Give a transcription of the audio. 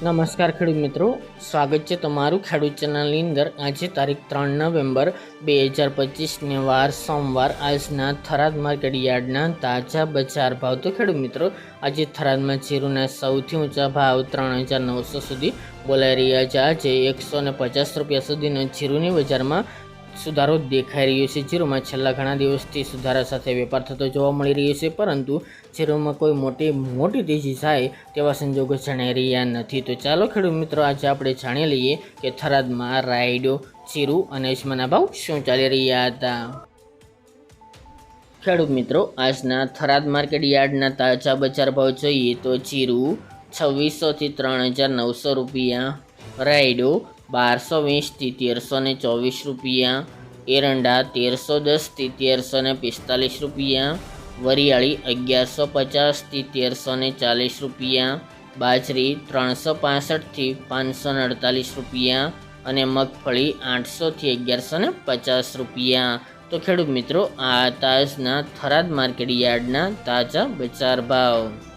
નમસ્કાર ખેડૂત મિત્રો, સ્વાગત છે તમારું ખેડૂત ચેનલની અંદર. આજે તારીખ ત્રણ નવેમ્બર બે હજાર પચીસને વાર સોમવાર. આજના થરાદ માર્કેટ યાર્ડના તાજા બજાર ભાવ. તો ખેડૂત મિત્રો, આજે થરાદમાં જીરુના સૌથી ઊંચા ભાવ ત્રણ હજાર નવસો સુધી બોલાઈ રહ્યા છે. આજે એકસો ને પચાસ રૂપિયા સુધીના જીરુની બજારમાં સુધારો દેખાઈ રહ્યો છે. જીરોમાં છેલ્લા ઘણા દિવસથી સુધારા સાથે વેપાર થતો જોવા મળી રહ્યો છે, પરંતુ જીરોમાં કોઈ મોટી મોટી તેજી થાય તેવા સંજોગો જણાઈ રહ્યા નથી. તો ચાલો ખેડૂત મિત્રો, આજે આપણે જાણી લઈએ કે થરાદમાં રાયડો જીરું અને અજમાના ભાવ શું ચાલી રહ્યા હતા. ખેડૂત મિત્રો, આજના થરાદ માર્કેટ યાર્ડના તાજા બજાર ભાવ જોઈએ તો જીરું છવ્વીસોથી ત્રણ હજાર નવસો રૂપિયા, રાયડો બારસો વીસથી તેરસો ને ચોવીસ રૂપિયા. એરંડા તેરસો દસથી તેરસો ને પિસ્તાલીસ રૂપિયા. વરિયાળી અગિયારસો પચાસથી તેરસો ને ચાલીસ રૂપિયા. બાજરી ત્રણસો પાસઠથી પાંચસો ને અડતાલીસ રૂપિયા. અને મગફળી આઠસોથી અગિયારસો ને પચાસ રૂપિયા. તો ખેડૂત મિત્રો, આ તાજના થરાદ માર્કેટ યાર્ડના તાજા બજાર ભાવ.